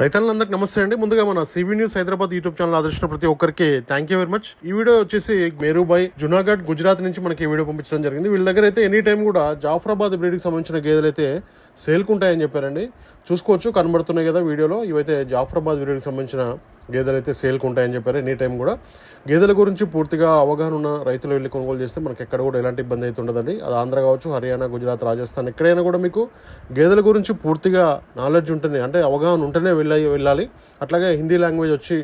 రైతులందరికీ నమస్తే అండి. ముందుగా మన CV news Hyderabad YouTube channel ఆదర్శించిన ప్రతి ఒక్కరికి థ్యాంక్ యూ వెరీ మచ్ ఈ వీడియో వచ్చేసి మేరుబాయ్ జునాగఢ్ గుజరాత్ నుంచి మనకి ఈ వీడియో పంపించడం జరిగింది. వీళ్ళ దగ్గర అయితే ఎనీ టైం కూడా జాఫరాబాద్ బ్రీడ్కి సంబంధించిన గేదెలు అయితే సేల్కుంటాయని చెప్పారండి. చూసుకోవచ్చు కనబడుతున్నాయి కదా వీడియోలో. ఇవైతే జాఫరాబాద్ బ్రీడ్కి సంబంధించిన గేదెలు అయితే సేల్కి ఉంటాయని చెప్పారు. ఎనీ టైం కూడా గేదెల గురించి పూర్తిగా అవగాహన ఉన్న రైతులు వెళ్ళి కొనుగోలు చేస్తే మనకి ఎక్కడ కూడా ఎలాంటి ఇబ్బంది అయితే ఉండదండి. అది ఆంధ్ర కావచ్చు హర్యానా గుజరాత్ రాజస్థాన్ ఎక్కడైనా కూడా మీకు గేదెల గురించి పూర్తిగా నాలెడ్జ్ ఉంటేనే అంటే అవగాహన ఉంటేనే వెళ్ళ వెళ్ళాలి. అట్లాగే హిందీ లాంగ్వేజ్ వచ్చి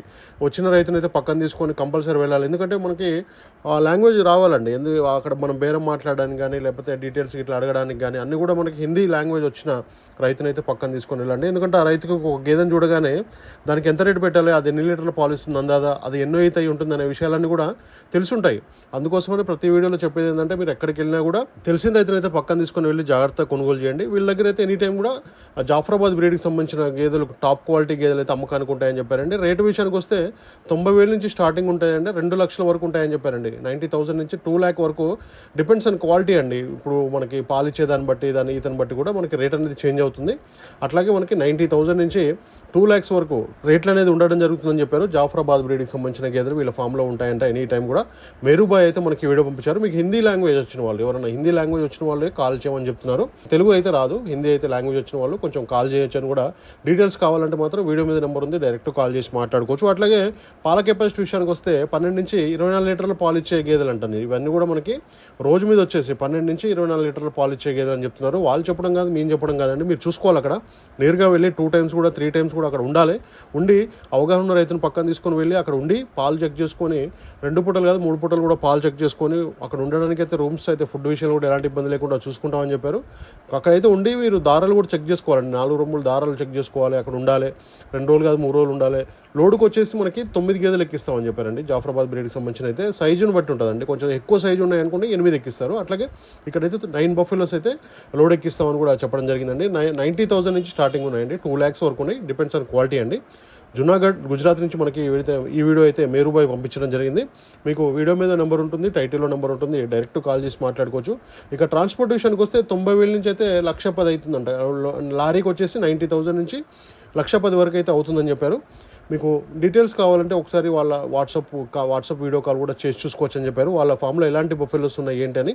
వచ్చిన రైతుని అయితే పక్కన తీసుకొని కంపల్సరీ వెళ్ళాలి. ఎందుకంటే మనకి ఆ లాంగ్వేజ్ రావాలండి. ఎందుకు అక్కడ మనం బేరం మాట్లాడడానికి కానీ లేకపోతే డీటెయిల్స్ ఇట్లా అడగడానికి కానీ అన్నీ కూడా మనకి హిందీ లాంగ్వేజ్ వచ్చిన రైతునైతే పక్కన తీసుకొని వెళ్ళండి. ఎందుకంటే ఆ రైతుకు ఒక గేదెను చూడగానే దానికి ఎంత రేటు పెట్టాలి అది ఎన్ని లీటర్ల పాలు ఇస్తుంది అందాదా? అది ఎన్నో అయితే అయి ఉంటుంది అనే విషయాలన్నీ కూడా తెలుసుంటాయి. అందుకోసమని ప్రతి వీడియోలో చెప్పేది ఏంటంటే మీరు ఎక్కడికి వెళ్ళినా కూడా తెలిసిన రైతునైతే పక్కన తీసుకొని వెళ్ళి జాగ్రత్తగా కొనుగోలు చేయండి. వీళ్ళ దగ్గర అయితే ఎనీ టైం కూడా జాఫరాబాద్ బ్రీడ్కి సంబంధించిన గేదెలు టాప్ క్వాలిటీ గేదెలు అయితే అమ్మకానికి ఉంటాయని చెప్పారండి. రేటు విషయానికి వస్తే తొంభై వేల నుంచి స్టార్టింగ్ ఉంటాయండి రెండు లక్షల వరకు ఉంటాయని చెప్పారండి. నైంటీ థౌసండ్ నుంచి టూ ల్యాక్ వరకు డిపెండ్స్ ఆన్ క్వాలిటీ అండి. ఇప్పుడు మనకి పాలు ఇచ్చే దాన్ని బట్టి దాని ఈతని బట్టి కూడా మనకి రేట్ అనేది చేంజ్ అవుతుంది. అట్లాగే మనకి నైంటీ థౌసండ్ నుంచి టూ ల్యాక్స్ వరకు రేట్లు అనేది ఉండడం జరుగుతుందని చెప్పారు. జాఫరాబాద్ బ్రీడ్కి సంబంధించిన గేదెలు వీళ్ళ ఫామ్లో ఉంటాయంట ఎనీ టైం కూడా. మెరుబాయ్ అయితే మనకి వీడియో పంపించారు. మీకు హిందీ లాంగ్వేజ్ వచ్చిన వాళ్ళు ఎవరైనా హిందీ లాంగ్వేజ్ వచ్చిన వాళ్ళే కాల్ చేయమని చెప్తున్నారు. తెలుగు అయితే రాదు హిందీ అయితే లాంగ్వేజ్ వచ్చిన వాళ్ళు కొంచెం కాల్ చేయొచ్చు అని కూడా డీటెయిల్స్ కావాలంటే మాత్రం వీడియో మీద నెంబర్ ఉంది డైరెక్ట్ కాల్ చేసి మాట్లాడుకోవచ్చు. అట్లాగే పాల కెపాసిటీ విషయానికి వస్తే పన్నెండు నుంచి ఇరవై నాలుగు లీటర్ల పాలు ఇచ్చే గేదెలు అంటారు ఇవన్నీ కూడా మనకి రోజు మీద వచ్చేసి పన్నెండు నుంచి ఇరవై నాలుగు లీటర్ల పాలు ఇచ్చే గేదెలు అని చెప్తున్నారు. వాళ్ళు చెప్పడం కాదు మేము చెప్పడం కాదండి. మీరు చూసుకోవాలి అక్కడ. నేరుగా వెళ్ళి టూ టైమ్స్ కూడా త్రీ టైమ్స్ కూడా అక్కడ ఉండాలి. ఉండి అవగాహన ఉన్న రైతును పక్కన తీసుకొని వెళ్ళి అక్కడ ఉండి పాలు చెక్ చేసుకొని రెండు పూటలు కాదు మూడు పూటలు కూడా పాలు చెక్ చేసుకొని అక్కడ ఉండడానికి అయితే రూమ్స్ అయితే ఫుడ్ విషయంలో కూడా ఎలాంటి ఇబ్బంది లేకుండా చూసుకుంటామని చెప్పారు. అక్కడైతే ఉండి మీరు దారాలు కూడా చెక్ చేసుకోవాలండి నాలుగు రూములు దారాలు చెక్ చేసుకోవాలి. అక్కడ ఉండాలి. రెండు రోజులు కాదు మూడు రోజులు ఉండాలి. లోడుకు వచ్చేసి మనకి తొమ్మిది గేదెలు ఎక్కిస్తామని చెప్పారండి. జాఫరాబాద్ బ్రీడ్కి సంబంధించిన అయితే సైజును బట్టి ఉంటుందండి. కొంచెం ఎక్కువ సైజు ఉన్నాయనుకుంటే ఎనిమిది ఎక్కిస్తారు. అట్లాగే ఇక్కడైతే నైన్ బఫెలోస్ అయితే లోడ్ ఎక్కిస్తామని కూడా చెప్పడం జరిగిందండి. నై నైంటీ థౌసండ్ నుంచి స్టార్టింగ్ ఉన్నాయండి. టూ ల్యాక్స్ వరకు ఉన్నాయి. డిపెండ్స్ ఆన్ క్వాలిటీ అండి. జునాగఢ్ గుజరాత్ నుంచి మనకి ఈ వీడియో అయితే మేరుబాయ్ పంపించడం జరిగింది. మీకు వీడియో మీద నెంబర్ ఉంటుంది టైటిల్లో నెంబర్ ఉంటుంది డైరెక్ట్ కాల్ చేసి మాట్లాడుకోవచ్చు. ఇక ట్రాన్స్పోర్ట్ విషయానికి వస్తే తొంభై వేల నుంచి అయితే లక్ష పది అవుతుందంట. లారీకి వచ్చేసి నైంటీ థౌసండ్ నుంచి లక్ష పది వరకు అయితే అవుతుందని చెప్పారు. మీకు డీటెయిల్స్ కావాలంటే ఒకసారి వాళ్ళ వాట్సాప్ వాట్సాప్ వీడియో కాల్ కూడా చేసి చూసుకోవచ్చు అని చెప్పారు. వాళ్ళ ఫామ్లో ఎలాంటి బొఫెలోస్ ఉన్నాయి ఏంటి అని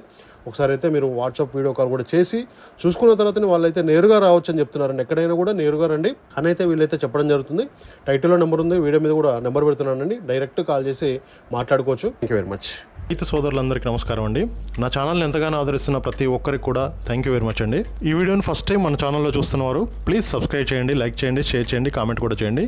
ఒకసారి అయితే మీరు వాట్సాప్ వీడియో కాల్ కూడా చేసి చూసుకున్న తర్వాతనే వాళ్ళైతే నేరుగా రావచ్చు అని చెప్తున్నారండి. ఎక్కడైనా కూడా నేరుగా రండి. అని అయితే వీళ్ళైతే చెప్పడం జరుగుతుంది. టైటిల్లో నెంబర్ ఉంది. వీడియో మీద కూడా నెంబర్ పెడుతున్నానండి. డైరెక్ట్ కాల్ చేసి మాట్లాడుకోవచ్చు. థ్యాంక్ యూ వెరీ మచ్ రైతు సోదరులందరికీ నమస్కారం అండి. నా ఛానల్ని ఎంతగానో ఆదరిస్తున్న ప్రతి ఒక్కరికి కూడా థ్యాంక్ యూ వెరీ మచ్ అండి. ఈ వీడియోని ఫస్ట్ టైం మన ఛానల్లో చూస్తున్నవారు ప్లీజ్ సబ్స్క్రైబ్ చేయండి లైక్ చేయండి షేర్ చేయండి కామెంట్ కూడా చేయండి.